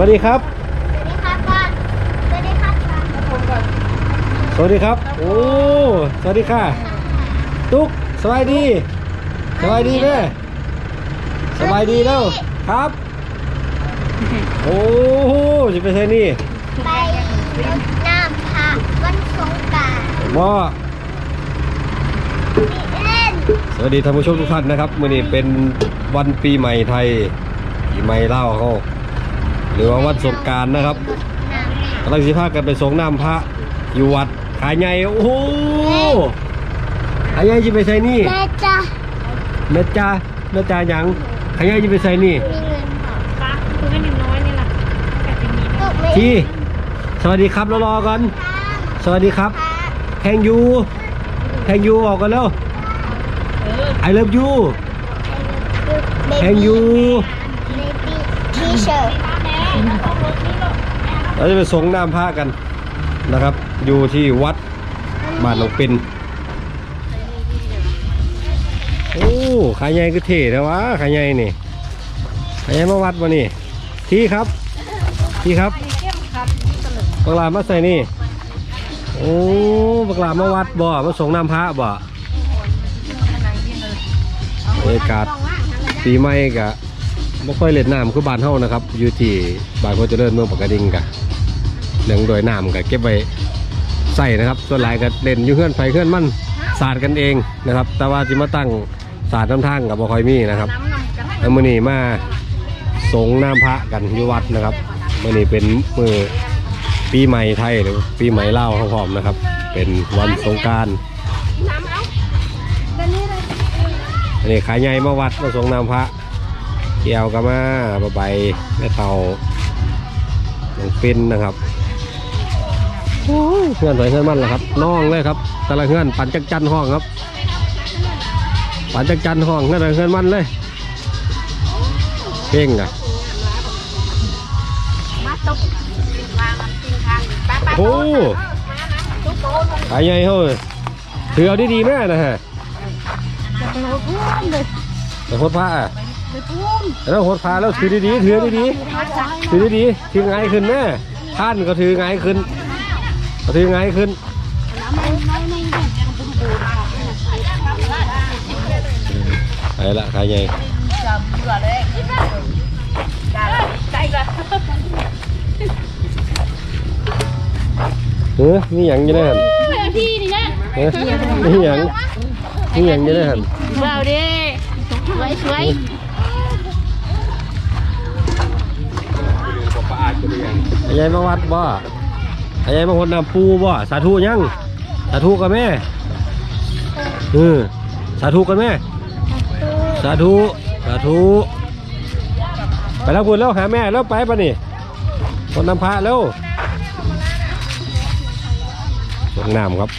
วัสดีครับ สวัสดีครับก่อนสวัสดีครับก่อนผมก่อนสวัสดีครับ โอ้ สวัสดีค่ะ ตุ๊กสบายดี สบายดีแม่สบายดีแล้วครับ โอ้โหจะไปเทนี่ไปรดน้ำพระวันสงกรานต์ว่ามีเล่นสวัสดีท่านผู้ชมทุกท่านนะครับมื่อนี้เป็นวันปีใหม่ไทยปีใหม่เล่าวเขา หรือว่าวันสงกรารนะครับน้ำกำลังสิพากันไปสงน้ำพระอยู่วัดขายใหญ่โอ้โหขายใหญ่จะไปใส่นี่แม่จ้ะแม่จ้าแม่จ้าหยังขายใหญ่จะไปใส่นี่มีเงินเหรอปะคือกันน้อยนี่แหละแต่จะมีลูกไม่ที่สวัสดีครับรอรอก่อนสวัสดีครับแทงยูแทงยูออกกันแล้วเออ I love you แทงยูเบบี้ที เราจะไปสงน้ำพระกันนะครับ อยู่ที่วัดบ้านหนองปินโอ้ขายใหญ่ก็เท่นะวะขายใหญ่นี่ขายใหญ่มาวัดวะนี่ที่ครับที่ครับบักลามาใส่นี่โอ้บักลามาวัดบ่มาสงน้ำพระบ่บรรยากาศปีใหม่กะ ไม่ค่อยเล่นน้ำคือบ้านเฮานะครับ อยู่ที่บ้านโคเจริญเมืองปากกระดิ่งกะเรื่องโดยน้ำก็เก็บไว้ใส่นะครับส่วนหลายก็เล่นอยู่เพื่อนไฟเพื่อนมันสาดกันเองนะครับ แต่ว่าจิมาตั้งสาดน้ำทางกับบ่คอยมีนะครับแล้วมื้อนี้มาสงน้ำพระกันอยู่วัดนะครับมื้อนี้เป็นมือปีใหม่ไทยหรือปีใหม่เลาพร้อมๆนะครับ เป็นวันสงการอันนี้ขายใหญ่มาวัดมาสงน้ำพระ เกี่ยวกับมาบะใบแม่เต่าหลวงปินนะครับโอ้ยเพื่อนสวยเพื่อนมันเหรอครับน้องเลยครับ แต่ละเพื่อนปั่นจักจันห้องครับ ปั่นจักจันห้องเพื่อนเพื่อนมันเลยเพ่งอะมาตกติดวางมันติดทางป้าป้าโอ้ขายใหญ่เฮ้ยถือเอาดีๆแม่นะฮะเราพุ่มเลยแต่โคตรพระอะเลยพุ่ม แล้วโคตรพระแล้วถือดีๆถือดีๆถือดีๆถือไงายขึ้นแม่ท่านก็ถือไงายขึ้นก็ถือไงายขึ้นไปละขายใหญ่จับเบื่อเลยใจละเฮ้ยมีหยังอยังไงหันพี่นี่นะเฮ้ยมีหยังมีหยังอยังไงหันเบาดิสวยสวย อายายมาวัดบ่อายายมาหดน้ำปูบ่สาธุยังสาธุกับแม่เออสาธุกันแม่สาธุสาธุไปแล้วพูดแล้วหาแม่แล้วไปปะนี่คนนำพระแล้วส่งน้ำครับ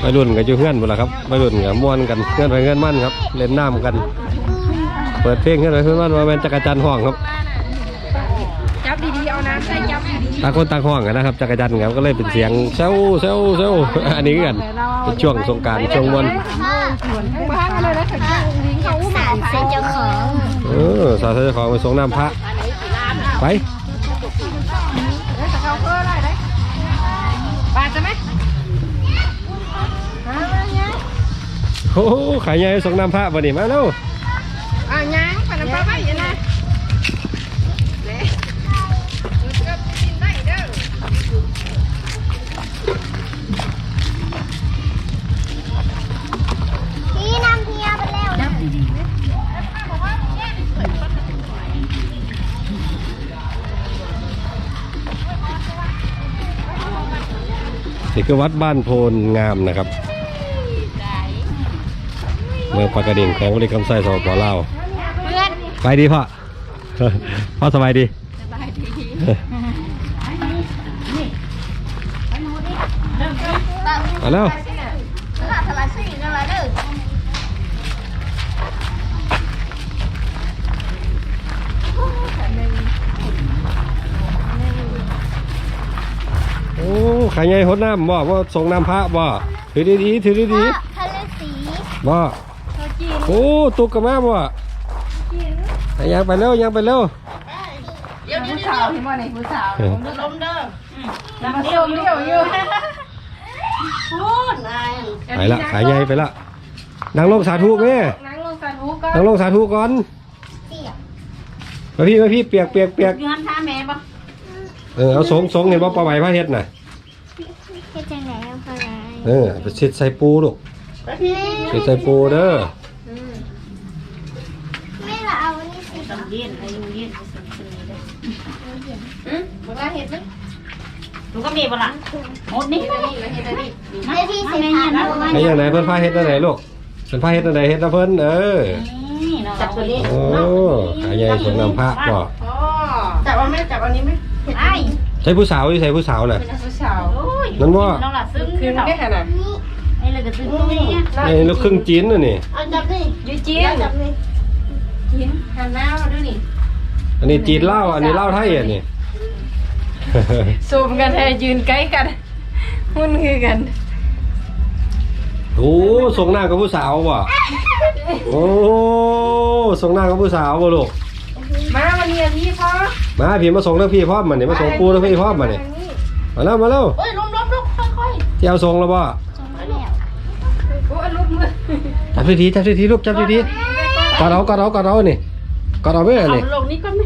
ไปรุ่นกับอยู่เพื่อนหมดละครับไปรุ่นกับม่วนกันเพื่อนไปเพื่อนมั่นครับ เล่นน้ำกัน เปิดเพลงเพื่อนไปเพื่อนมั่นมาเป็นจักรจันทร์ห้องครับจับ ต่างคนต่างห้องกันนะครับจักรจันครับก็เลยเป็นเสียงเซลเซลเซลอันนี้กันเป็นช่วงสงการช่วงมวนบ้านเลยนะถึงลิงเขาสารเส้นเจ้าของเออสาวเจ้าของไปส่งน้ำพระไปเขาเพื่ออะไรได้ปาจะไหมโอ้ขายใหญ่ส่งน้ำพระวันนี้มาแล้ว นี่คือวัดบ้านโพนงามนะครับเมืองปากกระดิ่งแขวงบริคำไส้สปปลาวเพื่อนไปดีพ่อพ่อสบายดีมาแล้ว ขายใหญ่หดน้ำบ่ว่าส่งน้ำพระบ่ถือดีๆถือดีทะเลสีๆบ่โอ้ตุกกระมาบ่ยังไปเร็วยังไปเร็วเดี๋ยวเดี๋ยวผู้เดี๋ยสาววที่บ่ในผู้สาวลมเด้อแล้วมาส่งเดี่ยวอยู่พูดนายไปละขายใหญ่ไปละนางลงสาธุแม่นั่งลงสาธุก็นางลงสาธุก่อนเสียบมาพี่มาพี่เปียกเปียกเปียกอยู่หันท่าแม่ปะเออเอาสงสงเห็นว่าปลาไหวพระเฮ็ดน่ะ เฮ็ดจังไดเอาไปไหน เออเอาไปเช็ดใส่ปูลูกแม่เช็ดใส่ปูเด้อแม่เราเอาอันนี้สิตำเย็นไอ้ยูเย็นอืมบ่ได้เฮ็ดมั้ยลูกก็มีปะล่ะหมดนี่เฮ็ดอันนี้แล้วเฮ็ดอันนี้แม่ที่สิพาเรามาไอ้ยังไหนเพิ่นพาเฮ็ดอันไหนลูกเพิ่นพาเฮ็ดอันไหนเฮ็ดนะเพิ่นเออนี่เราจับตัวนี้โอ้ขายใหญ่สงน้ำพระบ่อ๋อจับอันไหมจับอันนี้ไหมไอ้ใช้ผู้สาวอยู่ใช้ผู้สาวน่ะเป็นผู้สาวโอ้ย นั่นว่าน้องหล่ะซึ้งคืนได้ขนาดไอ้เลยก็ซึ้งตรงนี้ไอ้ลูกครึ่งจีนน่ะนี่เอาจับนี่ยูจีนจับนี่จีนหันหน้ามาดูนี่อันนี้จีนเหล้าอันนี้เหล้าไทยอันนี้ซูมกันให้ยืนใกล้กันหุ่นคือกันโอ้ส่งหน้ากับผู้สาวบ่โอ้ส่งหน้ากับผู้สาวบ่ลูกมาวันนี้พี่พ่อมาพี่มาส่งทั้งพี่พร้อมมานี่มาส่งปูทั้งพี่พร้อมมานี่มาแล้วมาแล้วเอ้ยล้ม ล้มลุกค่อยเที่ยวส่งแล้วบ่ส่งมาแล้วโอ้ยลุกมือจับดีๆจับดีๆลูกจับดีๆกอดเอากอดเอากอดเอานี่กอดเอาแม่ๆเอานี่ลงนี่ก่อนไหม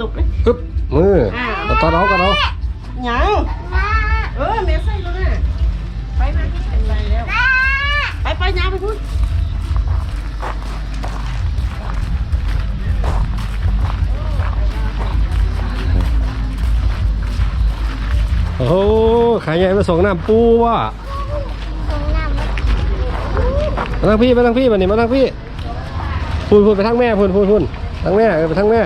ตกเลยปึ๊บมือเอากอดเอากอดเอายังมาเออแม่ใส่แล้วน่ะไปมาที่เป็นไรแล้วไปไปยาไปพูด โอ้โหขายใหญ่มาส่งน้ำปูว่ะส่งน้ำมามาทางพี่มาทางพี่มานี่มาทางพี่พูนพูนไปทางแม่พูนพูนพูนทางแม่เออไปทางแม่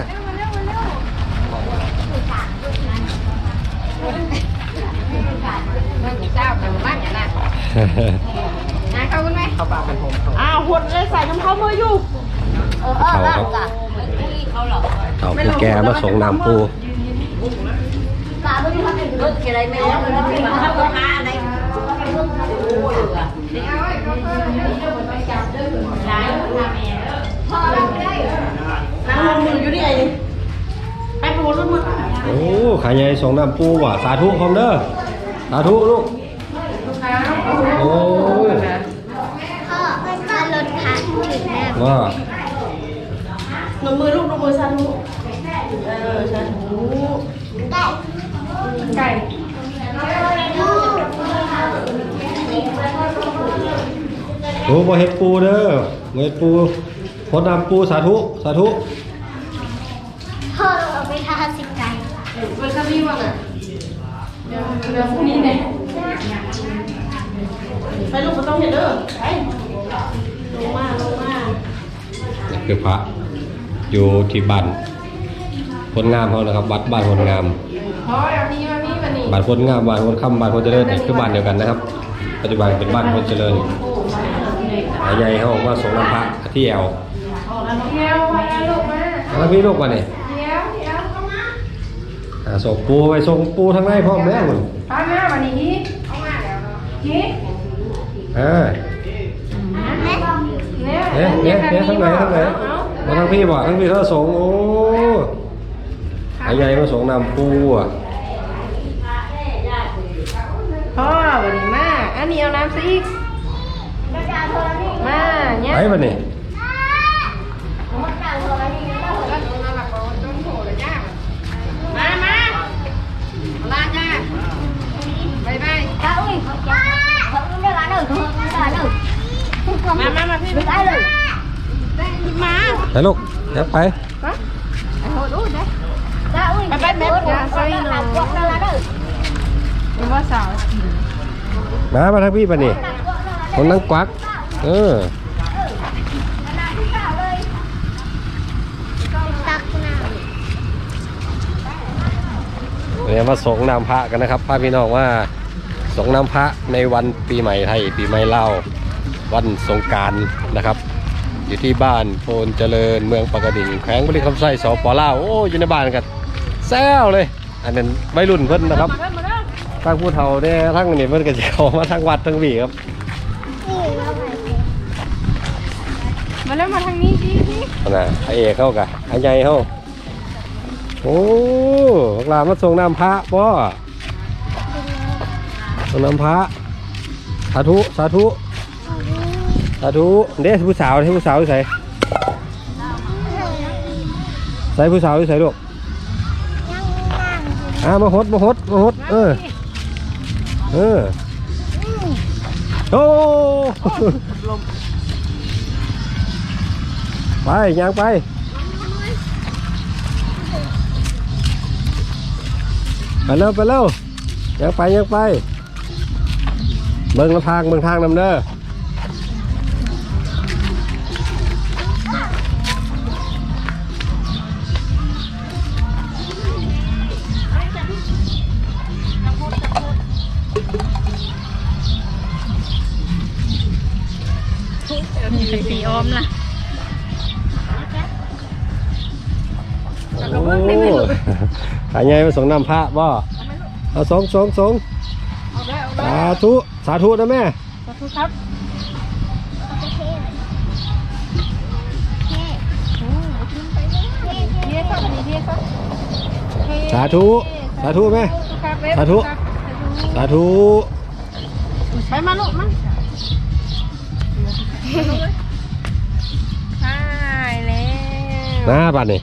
นั่งกินข้าวกันบ้างอย่างน่ะนายเข้ากันไหมเข้าปากกันผมอ้าวหดเลยใส่น้ำเขามืออยู่ เออเออเขาเอครับอเขาเหรอเอาผู้แกมาส่งน้ำปู รถอะไรไม่รู้มันเป็นข้าวหาอะไรร้ายทำแม่พอเราได้น้ำมันมืออยู่นี่ไอ้นี่ไปโผล่รถมือโอ้ขายใหญ่ส่งน้ำปูว่ะสาธุคอมเด้อสาธุลูกโอ้ยพ่อมันมารถผ่าถึงแล้วว่าหนูมือลูกหนูมือสาธุเออสาธุ ไก่ลูกโอ้บ่เฮ็ดปูเด้อบ่เฮ็ดปูพดน้ำปูสาธุ สาธุพ่อเราเอาไปทาสิไก่มันจะมีว่าไงเดี๋ยวเดี๋ยวพรุ่งนี้เนี่ยไปลูกก็ต้องเห็นเด้อไปลงมาลงมานี่คือพระอยู่ที่บ้านพลงามเขานะครับ วัดบ้านพลงามพอเอาพี่มาพี่มานี่ บ้านพลงามบ้านพลค่ำบ้านพลเจริญนี่คือบ้านเดียวกันนะครับ ปัจจุบันเป็นบ้านพลเจริญหายใหญ่เขาบอกว่าสงน้ำพระที่แอวเดี๋ยวมาลูกมาแล้วพี่ลูกมาเนี่ยเดี๋ยวเดี๋ยวเข้ามาอ่าส่งปูไปส่งปูทางในพร้อมแม่คุณป้าแม่วันนี้ฮีเอามาแล้วเนาะฮีอ่าเนี่ยเนี่ยเนี่ยเนี่ยทางไหนทางไหนมาทางพี่บอกทางพี่เขาส่งโอ้หายใหญ่มาส่งน้ำปูอะ nhiều nam sĩ. Mà nhá ấy vậy nè Đấy lúc, nhấp bay Bye bye mẹ, sao đi nào Bye bye sao มามาทางพี่มาเนี่ยคนนั่งกวัก เออ Tắc nào. วันนี้มาส่งน้ำพระกันนะครับพาพี่น้องว่าส่งน้ำพระในวันปีใหม่ไทยปีใหม่เล่าวันสงการนะครับ อยู่ที่บ้านโพนเจริญเมืองปากดิ่งแขวงบริคำไส้สปล่าวโอ้อยู่ในบ้านกันแซวเลย อันนั้นไม่รุ่นเพิ่นนะครับ ทั้งผู้เฒ่าเนี่ยทั้งนี่เพิ่นก็จะเข้ามาทั้งวัดทั้งวีครับ Đi, nó phải thế. มาแล้วมาทางนี้ดิพี่นะไอเอกเข้ากับไอใหญ่เข้าโอ้บักหลามาส่งน้ำพระป่ส่งน้ำพระสาธุสาธุสาธุเด้ผู้สาวเด้ผู้สาวอยู่ใส่ใส่ผู้สาวอยู่ใส่ลูกอ่ามาหดมาหดมาหดเออ เออโอ้ไปยางไปไปเร็วไปเร็วยังไปยังไปเบิ่งทางเบิ่งทางนำเด้อ มีไข่ปีอ้อมล่ะโอ้ขายไงมาส่งน้ำพระบ่เอาสองสองสองเอาได้เอาได้สาธุ สาธุนะแม่ขอบคุณครับเทียครับนี่เทียครับสาธุ สาธุแม่ครับเว็บสาธุครับสาธุ ไปมาลูกมา น้าบัดนี่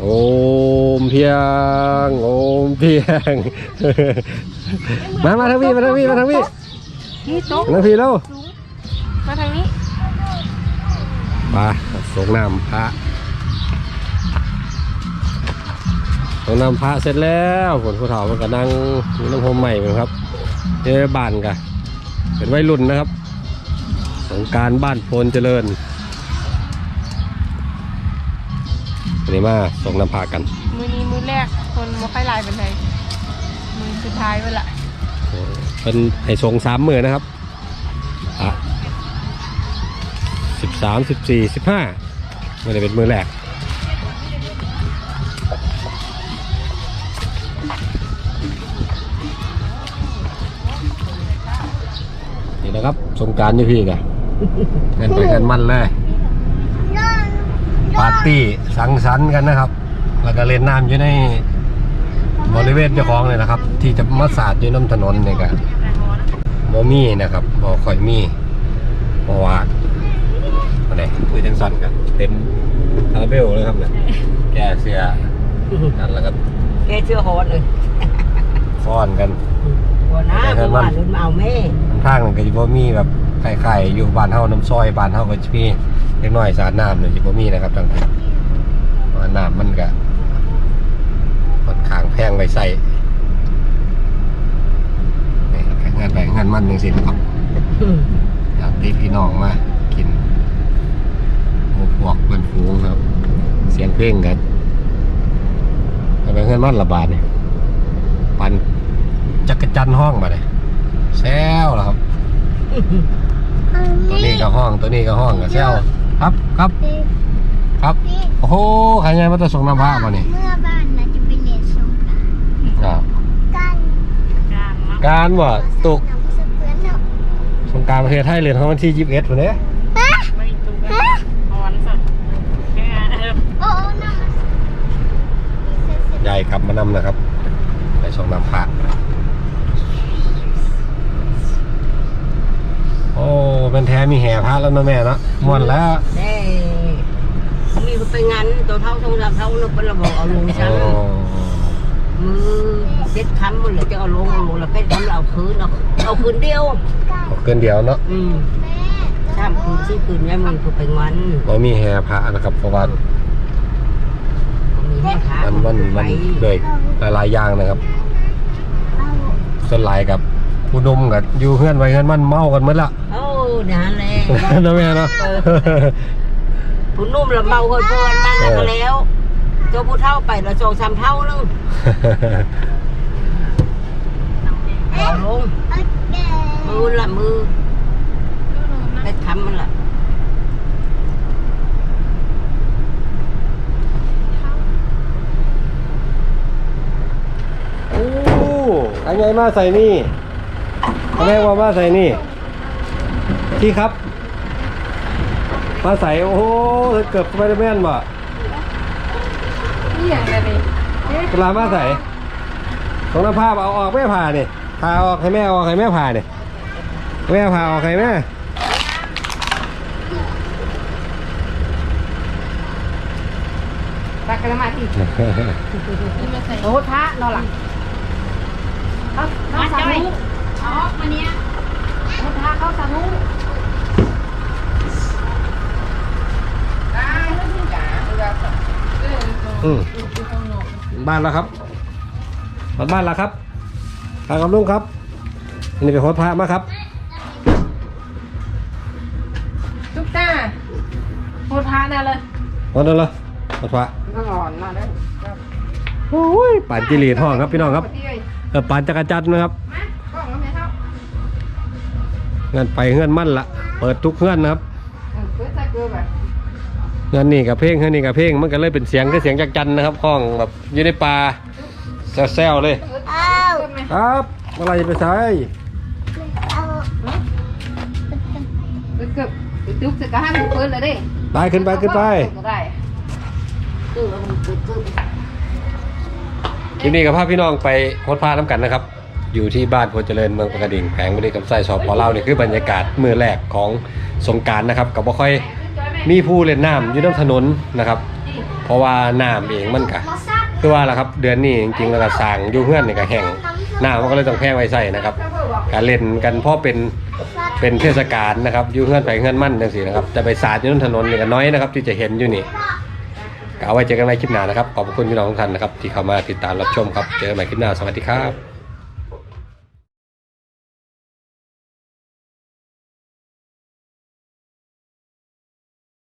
โอมเพียง โอมเพียง มามาทางพี่มาทางพี่มาทางพี่นี่โต๊ะมาทางพี่แล้วมาทางนี้มาส่งน้ำพระส่งน้ำพระเสร็จแล้วผลผู้เฒ่ามันก็นั่งมีน้ำพรมใหม่เหมือนครับเจอบ้านกันเป็นวัยรุ่นนะครับ สงกรารบ้านโพนเจริญ วันนี้มาส่งน้ำพระกัน มือนี้มือแรกคนมาค่อยไลน์เป็นไงมือสุดท้ายเวละเป็นไห้ส่งสามมือนะครับอะสิบสามสิบสี่สิบห้าไม่ได้เป็นมือแรกนี่นะครับสงกรารนี่พี่กันเงินไปเงินมันเลย ปาร์ตี้สังสรรค์กันนะครับ แล้วก็เล่นน้ำอยู่ในบริเวณเจ้าของเลยนะครับ ที่จะมาสาดอยู่น้ำถนนเนี่ยกันบ่มีนะครับบ่ค่อยมีเพราะว่าอะไรคือจังสันกันเต็มคาราเบลเลยครับเนี่ยแก้เสียกันแล้วก็แกเชื่อโหดเลยฟ้อนกันหัวหน้าเมื่อวานรุ่นมาเอาแม่ทางนั้นก็จะบ่มีแบบ ไข่ๆอยู่บ้านเฮาน้ำซอยบ้านเฮาก็จะมีเล็กน้อยสาดน้ำเนี่ยจะบ่มีนะครับทางนั้นเพราะว่าน้ำมันก็ค่อนข้างแพงไว้ใส่นี่ก็งานไปงานมันจังซี่นะครับอยากตีพี่น้องมากินหมูพวกเพื่อนฟูงครับ เสียงเพลงกันไปงานมันระบาดนี่ยปันจักรจันห้องมาเลยแซวแล้วครับ ตัวนี้ก็ห้องตัวนี้ก็ห้องก็แซวครับครับครับ โอ้โหใครไงมาจะส่งน้ำผ้ามานี่เมื่อบ้านน่ะจะไปเรียนสงกรานต์อ่ากันการว่าตกนำเสเพื่อนเนาะสงกรารประเทศไทยเรียนเขาวันที่ยี่สิบเอ็ดวันนี้ฮะไม่ตุกฮะอ่อนสุดโอ้โอ้น้ำใหญ่ขับมานำนะครับ ไปส่งน้ำผ้า โอ้เป็นแท้มีแห่พระแล้วเนอะแม่เนาะม่วนแล้วแน่เขามีไปงานตัวเท่าทงสามเท่านึกเป็นระบอกเอาลงโอ้ช่างมือเจ็ดคำมันเลยจะเอาลงเอาลงแล้วเป็นคำเอาคืนเอาเอาคืนเดียวเกินเดียวเนาะอืมสามคืนสี่คืนแม่มึงคือไปงานเรามีแห่พระนะครับเพราะว่ามีแม่ค้ามันมันมันเลยหลายๆอย่างนะครับส่วนหลายกับ ผู้หนุ่มกับอยู่เพื่อนไว้เพื่อนมันเมากันหมดละโอ้เดี๋ยวนั่นแหละเนาะแม่เนาะผู้นุ่มละเมาคนพอนนั่นแล้วก็แล้วเจ้าผู้เท่าไปละสองสามเท่านึงเอาลงโอเคมือละมือไปทำมันละโอ้อันไงมาใส่นี่ อันแรกว่ามาใส่นี่พี่ครับ มาใส่โอ้โหเกือบไปได้แม่นบ่นี่อย่างไรนี่ฮกลามาใส่ของน้ำผ้าเอาออกแม่ผ่านี่พาออกให้แม่ออกให้แม่ผ่านี่แม่ผ่าออกให้แม่ตักกระมาที่โอ้ท้านอนหลังเขาเขาสามุเอาออกมาเนี้ยเขาพาเขาสามุ อืม บ้านแล้วครับบ้านบ้านแล้วครับทางกำลุงครับอันนี่เป็นโคตรพระมาครับทุกตาโหท้าแน่เลยวันนั้นเหรอโคตรพระก็อ่อนมาแล้วโอ้ยป่านจิรีทองครับพี่น้องครับพี่เอ้ยเออป่านจักรจันทร์นะครับมากล้องแล้วแม่เท่าเงินไปเงินมั่นละเปิดทุกเงินนะครับเออเพื่อใส่เกลือแบบ เงินนี่กับเพลงเงินนี่กับเพลงมันก็เลยเป็นเสียงก็เสียงจักรจันทร์นะครับห้องแบบอยู่ในป่าแซวๆเลย อ้าวเพิ่มไหมครับเมื่อไหรจะไปใช้เอาเกือบจุกจะกระห้างเพิ่นเลยดิไปขึ้นไปขึ้นไปก็ได้คือมันคือคือคลิปนี้กับภาพพี่น้องไปโคตรพาน้ำกันนะครับ อยู่ที่บ้านโพเจริญเมืองปากกดิ่งแผงบริกรรมไส้สอบพอเล่านี่คือบรรยากาศมือแรกของสงกรารนะครับกับบ่ค่อย มีผู้เล่นน้ำอยู่น้ำถนนนะครับ เพราะว่าน้ำเองมันกะคือว่าล่ะครับเดือนนี้จริงๆแล้วก็สร้างอยู่เฮือนนี่ก็แห้งน้ำมันก็เลยต้องแพงไว้ใส่นะครับการเล่นกันเพราะเป็นเป็นเทศกาลนะครับอยู่เฮือนไปเฮือนมั่นจังซี่นะครับจะไปสาดอยู่บนถนนนี่ก็น้อยนะครับ ที่จะเห็นอยู่นี่ก็เอาไว้เจอกันใหม่คลิปหน้านะครับขอบคุณพี่น้องทุกท่านนะครับที่เข้ามาติดตามรับชมครับเจอกันใหม่คลิปหน้าสวัสดีครับ